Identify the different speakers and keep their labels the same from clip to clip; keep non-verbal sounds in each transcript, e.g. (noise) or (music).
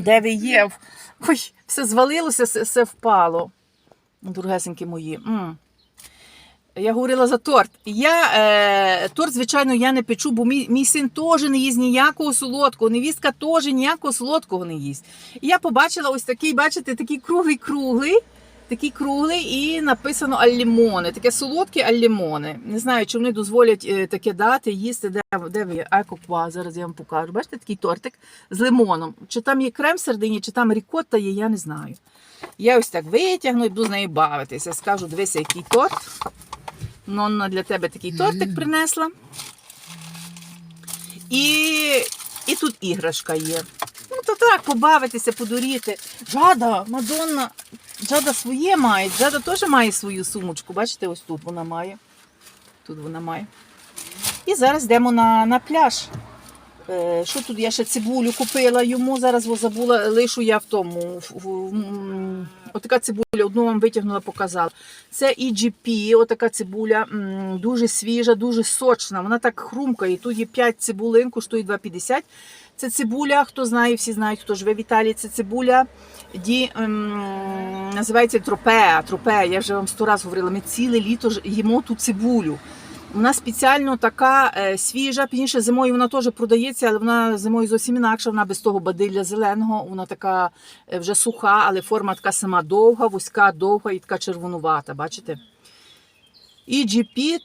Speaker 1: Де ви є? Ой, все звалилося, все, все впало. Дорогесенькі мої. М. Я говорила за торт. Я е, торт, звичайно, я не печу, бо мій, мій син теж не їсть ніякого солодкого, невістка теж ніякого солодкого не їсть. І я побачила ось такий, бачите, такий круглий круглий. Такий круглий і написано аллімони. Таке солодке аллімони. Не знаю, чи вони дозволять е, таке дати, їсти. Де, де ви? Екоква, зараз я вам покажу. Бачите, такий тортик з лимоном. Чи там є крем всередині, чи там рікотта є, я не знаю. Я ось так витягну і буду з нею бавитися. Скажу, дивися, який торт. Нонна для тебе такий тортик принесла. І, і тут іграшка є. Так, побавитися, подуріти. Жада, Мадонна, Джада своє має. Джада теж має свою сумочку. Бачите, ось тут вона має. Тут вона має. І зараз йдемо на, на пляж. Е, що тут? Я ще цибулю купила йому. Зараз забула, лишу я в тому. в- в- м, Отака цибуля, одну вам витягнула, показала. Це EGP, отака цибуля, м, дуже свіжа, дуже сочна. Вона так хрумкає. Тут є 5 цибулин, коштує 2,50. Це цибуля, хто знає, всі знають, хто живе в Італії. Це цибуля ді, ем, називається тропеа. Тропеа. Я вже вам сто разів говорила. Ми ціле літо їмо ту цибулю. Вона спеціально така е, свіжа. Пізніше зимою вона теж продається, але вона зимою зовсім інакша. Вона без того бадилля зеленого. Вона така е, вже суха, але форма така сама довга, вузька, довга і така червонувата. Бачите? І GP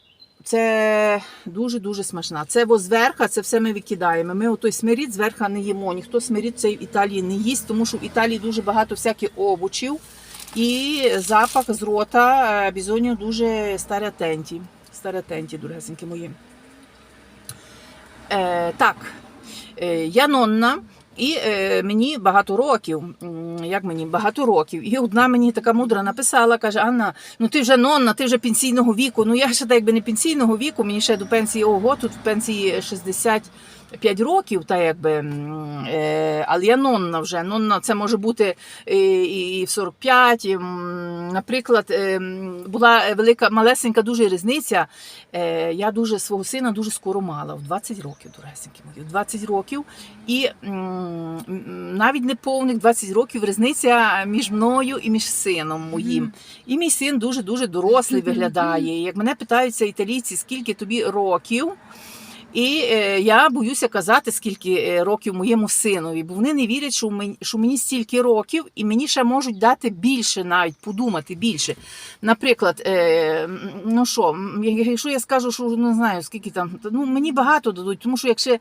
Speaker 1: це дуже-дуже смачна. Це зверха, це все ми викидаємо. Ми отой смирід зверха не їмо. Ніхто смирід цей в Італії не їсть, тому що в Італії дуже багато всяких овочів. І запах з рота е, бізонів дуже старатенті. Старатенті, дорогесенькі мої. Е, так, е, я нонна, і е, мені багато років. Як мені багато років. І одна мені така мудра написала, каже: Анна, ну ти вже нонна, ти вже пенсійного віку. Ну я ще так якби не пенсійного віку, мені ще до пенсії ого, тут в пенсії 65 років, та якби, е, але я нонна вже. Нонна це може бути і, і в 45. І, наприклад, е, була велика малесенька дуже різниця. Е, Я дуже свого сина дуже скоро мала, в 20 років, дорогесенькі мої, в 20 років. І навіть не повних 20 років різниця між мною і між сином моїм. І мій син дуже-дуже дорослий (laughs) виглядає. Як мене питаються італійці, скільки тобі років. І е, я боюся казати, скільки е, років моєму синові, бо вони не вірять, що мені, що мені стільки років, і мені ще можуть дати більше, навіть подумати більше. Наприклад, е, ну що, якщо я скажу, що не знаю, скільки там, ну мені багато дадуть, тому що якщо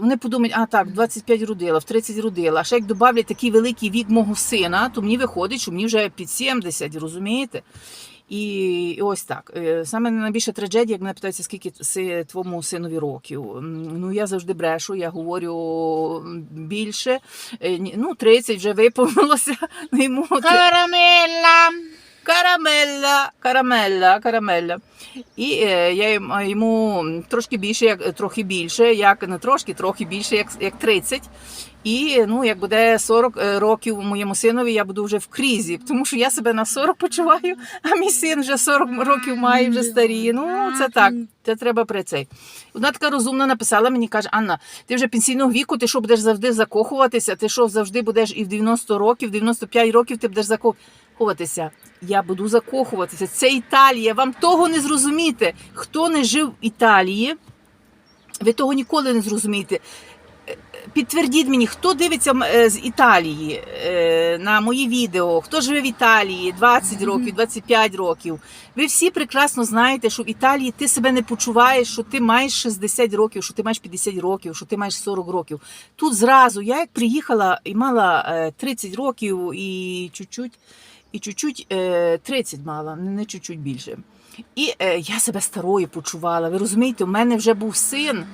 Speaker 1: вони подумають, а так, в 25 родила, в 30 родила, а ще як додавлять такий великий вік мого сина, то мені виходить, що мені вже під 70, розумієте? І, і ось так. Е, Саме найбільша трагедія, як мене питаються, скільки си, твоєму синові років. Ну я завжди брешу, я говорю більше. Е, Ну, 30 вже виповнилося. (laughs) Йому
Speaker 2: Карамелла.
Speaker 1: Карамелла, карамелла, карамелла. І е, я йому трошки більше, як трохи більше, як не трошки, трохи більше, як, як 30. І ну, як буде 40 е, років моєму синові, я буду вже в крізі, тому що я себе на 40 почуваю, а мій син вже 40 років має, вже старіє. Ну, це так, це треба при цей. Одна така розумна написала мені, каже, Анна, ти вже пенсійного віку, ти що будеш завжди закохуватися? Ти що завжди будеш і в 90 років, в 95 років ти будеш закохуватися? Я буду закохуватися. Це Італія. Вам того не зрозуміти. Хто не жив в Італії, ви того ніколи не зрозумієте. Е, Підтвердіть мені, хто дивиться е, з Італії е, на мої відео, хто живе в Італії 20 років, 25 років. Ви всі прекрасно знаєте, що в Італії ти себе не почуваєш, що ти маєш 60 років, що ти маєш 50 років, що ти маєш 40 років. Тут зразу, я як приїхала і мала е, 30 років і чуть-чуть, і чуть-чуть е, 30 мала, не чуть-чуть більше. І е, я себе старою почувала. Ви розумієте, у мене вже був син.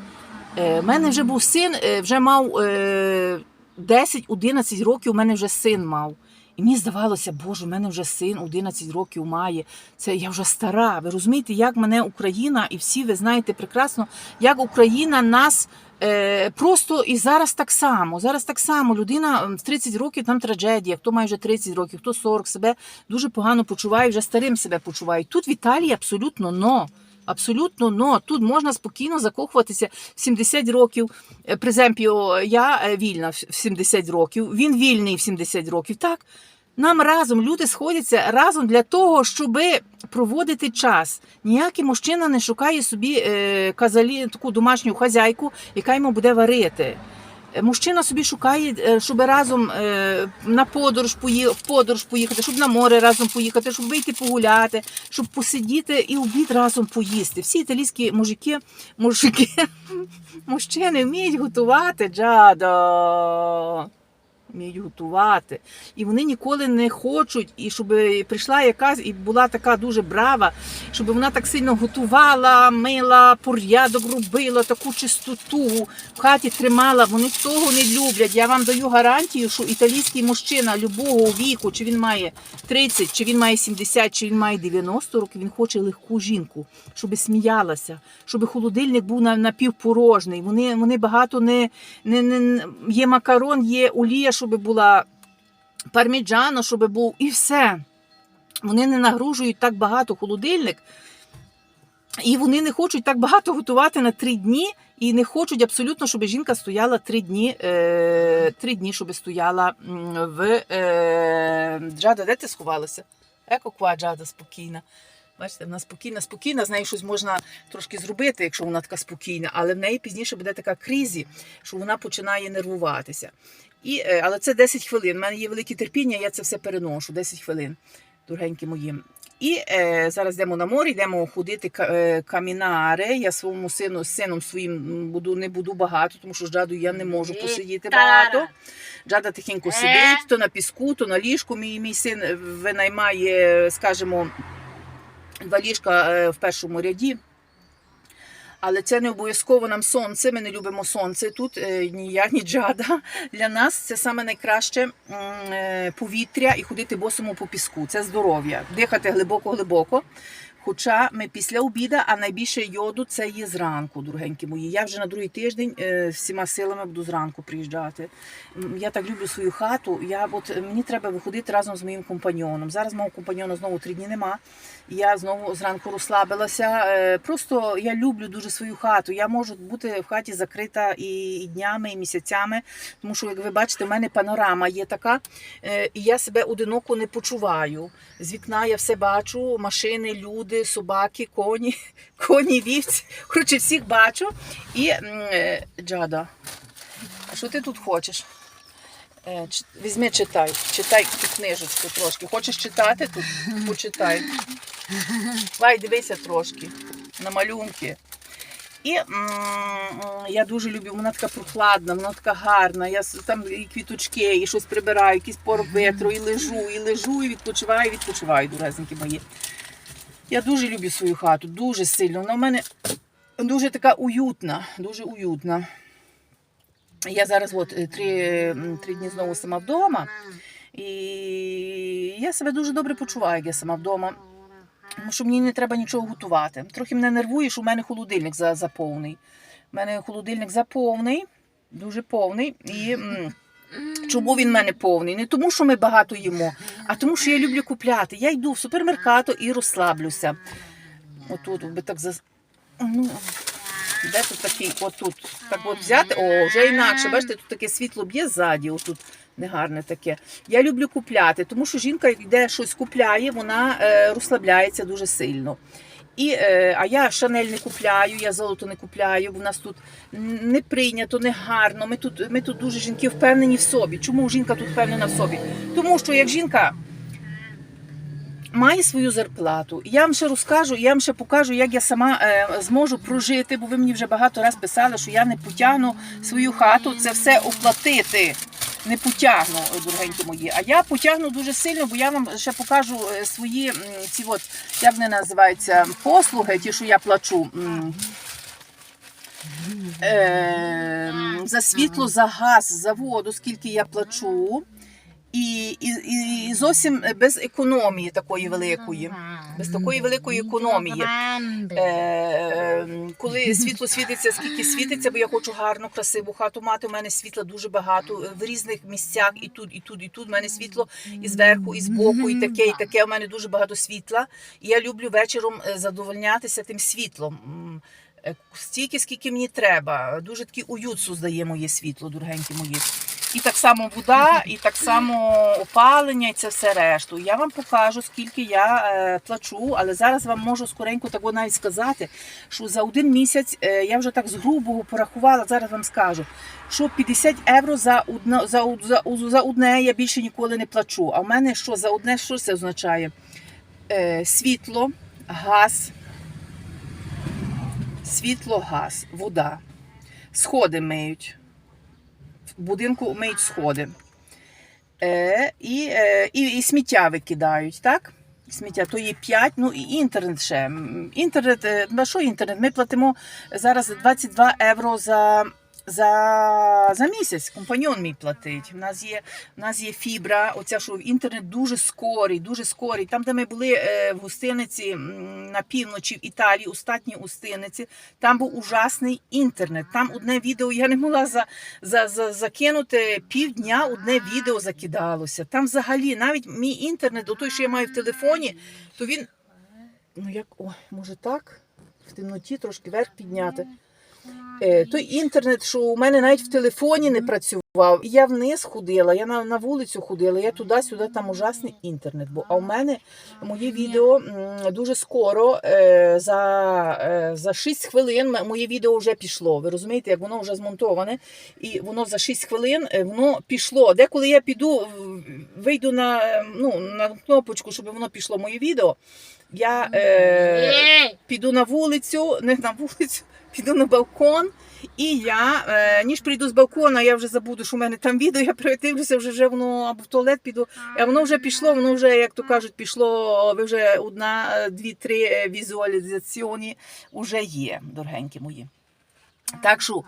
Speaker 1: Е, У мене вже був син, е, вже мав е, 10-11 років, у мене вже син мав. І мені здавалося, боже, у мене вже син 11 років має. Це я вже стара. Ви розумієте, як мене Україна, і всі ви знаєте прекрасно, як Україна нас е, просто і зараз так само. Зараз так само людина в 30 років там трагедія. Хто має вже 30 років, хто 40 себе дуже погано почуває, вже старим себе почуває. Тут в Італії абсолютно но. Абсолютно, но тут можна спокійно закохуватися в 70 років. Е, Преземпіо, я е, вільна в 70 років, він вільний в 70 років. Так, нам разом люди сходяться разом для того, щоб проводити час. Ніякий мужчина не шукає собі е, казалі, таку домашню хазяйку, яка йому буде варити. Мужчина собі шукає, е, щоб разом е, на подорож в подорож поїхати, щоб на море разом поїхати, щоб вийти погуляти, щоб посидіти і обід разом поїсти. Всі італійські мужики, мужики, (laughs) мужчини вміють готувати, джадо. Вміють готувати. І вони ніколи не хочуть, і щоб прийшла якась і була така дуже брава, щоб вона так сильно готувала, мила, порядок робила, таку чистоту в хаті тримала. Вони того не люблять. Я вам даю гарантію, що італійський мужчина любого віку, чи він має 30, чи він має 70, чи він має 90 років, він хоче легку жінку, щоб сміялася, щоб холодильник був напівпорожний. Вони, вони багато не, не, не є макарон, є олія, щоб була парміджано, щоб був, і все. Вони не нагружують так багато холодильник. І вони не хочуть так багато готувати на три дні, і не хочуть абсолютно, щоб жінка стояла три дні, е, три дні, щоб стояла в е, Джада, де ти сховалася? Еко ква Джада спокійна. Бачите, вона спокійна, спокійна, з нею щось можна трошки зробити, якщо вона така спокійна, але в неї пізніше буде така кризі, що вона починає нервуватися. І, е, але це 10 хвилин. У мене є велике терпіння, я це все переношу. 10 хвилин, дорогенькі мої. І е, зараз йдемо на море, йдемо ходити е, камінари. Я своєму сину з сином своїм буду не буду багато, тому що з Джаду я не можу посидіти багато. Джада тихенько сидить, то на піску, то на ліжку. Мій, мій син е, винаймає, скажімо, два ліжка е, в першому ряді. Але це не обов'язково нам сонце. Ми не любимо сонце тут, е, ні я, ні джада. Для нас це саме найкраще е, повітря і ходити босому по піску. Це здоров'я. Дихати глибоко-глибоко. Хоча ми після обіда, а найбільше йоду це є зранку, дорогенькі мої. Я вже на другий тиждень е, всіма силами буду зранку приїжджати. Я так люблю свою хату. Я от мені треба виходити разом з моїм компаньоном. Зараз мого компаньона знову три дні нема. Я знову зранку розслабилася. Е, Просто я люблю дуже свою хату. Я можу бути в хаті закрита і, і днями, і місяцями. Тому що, як ви бачите, в мене панорама є така, е, і я себе одиноко не почуваю. З вікна я все бачу: машини, люди, собаки, коні, (laughs) коні, вівці. Коротше, всіх бачу. І е, Джада, що ти тут хочеш? Е, Візьми, читай, читай цю книжечку трошки. Хочеш читати тут? Почитай. Давай, дивися трошки на малюнки. І м, м, я дуже люблю, вона така прохладна, вона така гарна. Я там і квіточки, і щось прибираю, якийсь порох ветру, і лежу, і лежу, і відпочиваю, і відпочиваю, дурезенькі мої. Я дуже люблю свою хату, дуже сильно. Вона в мене дуже така уютна, дуже уютна. Я зараз от е, три, три дні знову сама вдома. І я себе дуже добре почуваю, як я сама вдома. Тому що мені не треба нічого готувати. Трохи мене нервує, що в мене холодильник заповний. У мене холодильник заповний, дуже повний. І чому він в мене повний? Не тому, що ми багато їмо, а тому, що я люблю купляти. Я йду в супермеркато і розслаблюся. Отут, би так за. Ну, де тут такий, отут, так от взяти, о, вже інакше. Бачите, тут таке світло б'є ззаді, отут негарне таке. Я люблю купляти, тому що жінка, йде щось купляє, вона е, розслабляється дуже сильно. І, е, а я шанель не купляю, я золото не купляю, бо в нас тут не прийнято, не гарно. Ми тут, ми тут дуже жінки впевнені в собі. Чому жінка тут впевнена в собі? Тому що як жінка має свою зарплату, я вам ще розкажу, я вам ще покажу, як я сама е, зможу прожити, бо ви мені вже багато разів писали, що я не потягну свою хату, це все оплатити. Не потягну, е, дорогенькі мої. А я потягну дуже сильно, бо я вам ще покажу е, свої ці от, як вони називаються, послуги, ті, що я плачу. Е, за світло, за газ, за воду, скільки я плачу. І, і, і зовсім без економії такої великої. Без такої великої економії. Е, коли світло світиться, скільки світиться, бо я хочу гарну, красиву хату мати. У мене світла дуже багато е, в різних місцях, і тут, і тут, і тут. У мене світло і зверху, і збоку, і таке, і таке. У мене дуже багато світла. І я люблю вечором е, задовольнятися тим світлом. Е, Стільки, скільки мені треба. Дуже такий уют создає моє світло, дорогенькі мої. І так само вода, і так само опалення, і це все решту. Я вам покажу, скільки я е, плачу, але зараз вам можу скоренько так навіть сказати, що за один місяць е, я вже так з грубого порахувала. Зараз вам скажу, що 50 євро за одне, за, за, за одне я більше ніколи не плачу. А в мене що за одне, що це означає? Е, світло, газ, світло, газ, вода. Сходи миють. Будинку миють сходи. Е, і, е, і, і сміття викидають, так? Сміття, то є 5, ну і інтернет ще. Інтернет, е, на що інтернет? Ми платимо зараз 22 євро за, за, за місяць. Компаньон мій платить. У нас є, у нас є фібра, оця що інтернет дуже скорий, дуже скорий. Там, де ми були е, в гостиниці на півночі в Італії, остатній гостиниці, там був ужасний інтернет. Там одне відео я не могла за, за, за, закинути півдня, одне відео закидалося. Там взагалі навіть мій інтернет, той, що я маю в телефоні, то він. Ну як, ой, може так? В темноті трошки вверх підняти. Е, той інтернет, що у мене навіть в телефоні не працював. І я вниз ходила, я на, на вулицю ходила, я туди-сюди, там ужасний інтернет. був. А у мене моє відео дуже скоро, е, за, е, за 6 хвилин, моє відео вже пішло. Ви розумієте, як воно вже змонтоване, і воно за 6 хвилин воно пішло. Деколи я піду, вийду на, ну, на кнопочку, щоб воно пішло моє відео. Я е, піду на вулицю, не на вулицю, (laughs) піду на балкон. І я, е, ніж прийду з балкона, я вже забуду, що в мене там відео, я придивлюся, вже, вже воно або в туалет піду. А воно вже пішло, воно вже, як то кажуть, пішло, ви вже одна, е, дві, три е, візуалізаційні вже є, дорогенькі мої. Так що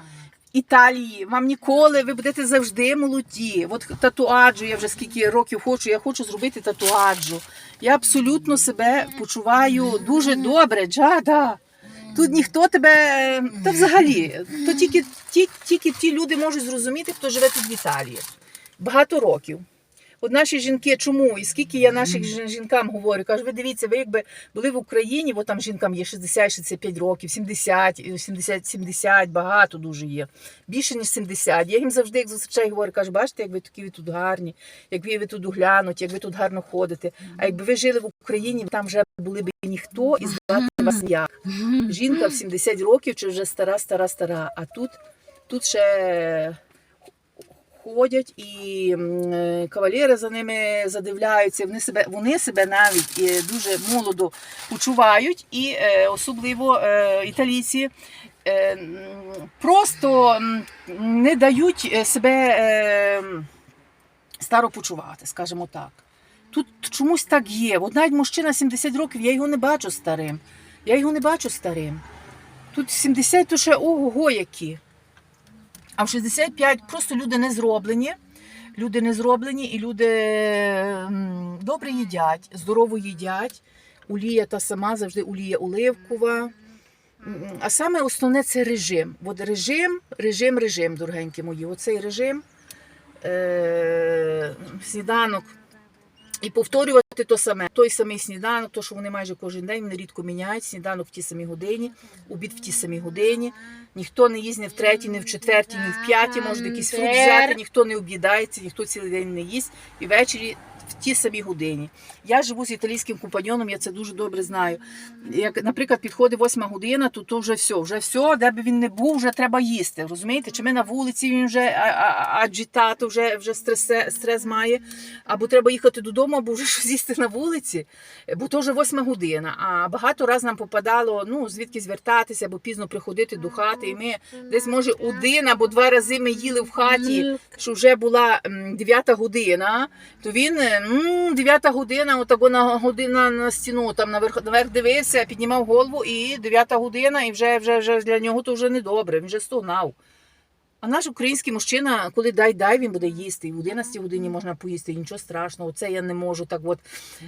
Speaker 1: Італії, вам ніколи, ви будете завжди молоді. От татуаджу, я вже скільки років хочу, я хочу зробити татуаджу. Я абсолютно себе почуваю дуже добре, джада. Тут ніхто тебе, та взагалі, то тільки ті, тільки ті люди можуть зрозуміти, хто живе тут в Італії. Багато років. От наші жінки, чому? І скільки я наших жінкам говорю, кажу, ви дивіться, ви якби були в Україні, бо там жінкам є 60-65 років, 70, 70, 70, багато дуже є. Більше, ніж 70. Я їм завжди, як зустрічаю, говорю, кажу, бачите, як ви такі ви тут гарні, як ви, ви тут доглянуті, як ви тут гарно ходите. А якби ви жили в Україні, там вже були б ніхто і звати вас ніяк. Жінка в 70 років чи вже стара, стара, стара. А тут, тут ще ходять і е, кавалери за ними задивляються. Вони себе, вони себе навіть е, дуже молодо почувають, і е, особливо італійці. Просто не дають себе старо почувати, скажімо так. Тут чомусь так є. От навіть мужчина 70 років, я його не бачу старим. Я його не бачу старим. Тут 70 то ще ого які. А в 65 просто люди не зроблені. Люди не зроблені і люди добре їдять, здорово їдять. Олія та сама завжди олія оливкова. А саме основне це режим. От режим, режим, режим, дорогенькі мої. Оцей режим, е- сніданок. І повторювати то саме, той самий сніданок, то що вони майже кожен день вони рідко міняють. Сніданок в тій самій годині, обід в тій самій годині. Ніхто не їсть ні в третій, ні в четвертій, ні в п'ятій, може якийсь фрукт взяти, ніхто не об'їдається, ніхто цілий день не їсть. І ввечері в тій самій годині. Я живу з італійським компаньоном, я це дуже добре знаю. Як, наприклад, підходить восьма година, то, то вже все, вже все, де би він не був, вже треба їсти. Розумієте? Чи ми на вулиці він вже аджітато, вже, вже стрес, стрес має, або треба їхати додому, або вже (laughs) щось їсти на вулиці, бо то вже восьма година. А багато раз нам попадало, ну звідки звертатися, або пізно приходити до хати. І ми десь, може, один або два рази ми їли в хаті, що вже була дев'ята година, то він дев'ята година, отако на година на стіну, там наверх, наверх дивився, піднімав голову, і дев'ята година, і вже, вже, вже для нього то вже недобре, він вже стогнав. А наш український мужчина, коли дай дай, він буде їсти. І в 11 годині можна поїсти, і нічого страшного. Це я не можу так от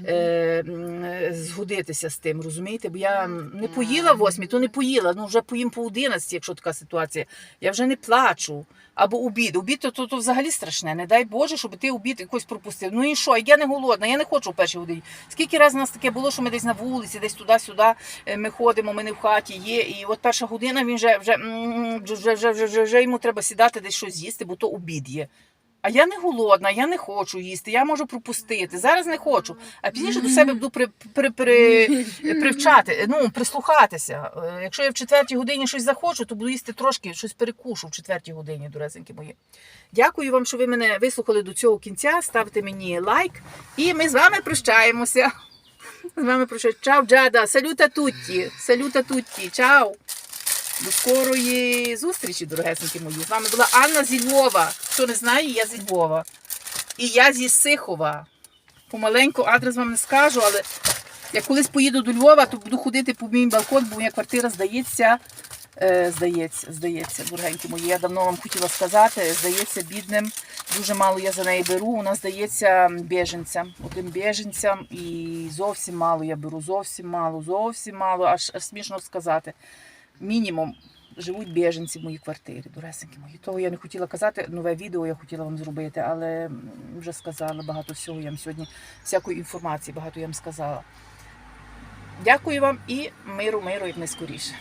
Speaker 1: е, е, згодитися з тим, розумієте? Бо я не поїла в 8, то не поїла. Ну вже поїм по 11, якщо така ситуація. Я вже не плачу. Або обід. Обід то, то, то взагалі страшне. Не дай Боже, щоб ти обід якось пропустив. Ну і що? Я не голодна, я не хочу в першій годині. Скільки разів нас таке було, що ми десь на вулиці, десь туди-сюди е, ми ходимо, ми не в хаті є. І от перша година він вже, вже, вже, вже, вже, вже, вже йому треба сідати десь щось з'їсти, бо то обід є. А я не голодна, я не хочу їсти, я можу пропустити. Зараз не хочу. А пізніше до себе буду при, при, при, привчати, ну, прислухатися. Е, Якщо я в четвертій годині щось захочу, то буду їсти трошки, щось перекушу в четвертій годині, дуресеньки мої. Дякую вам, що ви мене вислухали до цього кінця. Ставте мені лайк. І ми з вами прощаємося. З вами прощаємося. Чао, Джада. Салюта тутті. Салюта тутті. Чао. До скорої зустрічі, дорогесенькі мої. З вами була Анна зі Львова. Хто не знає, я зі Львова. І я зі Сихова. Помаленьку адрес вам не скажу, але як колись поїду до Львова, то буду ходити по мій балкон, бо моя квартира здається. Е, здається, здається, дорогенькі мої. Я давно вам хотіла сказати, здається, бідним. Дуже мало я за неї беру. У нас здається біженцям. Одним біженцям і зовсім мало я беру. Зовсім мало, зовсім мало, аж, аж смішно сказати. Мінімум живуть біженці в моїй квартирі, доресенькі мої. Того я не хотіла казати, нове відео я хотіла вам зробити, але вже сказала багато всього. Я вам сьогодні всякої інформації багато я вам сказала. Дякую вам і миру, миру як найскоріше.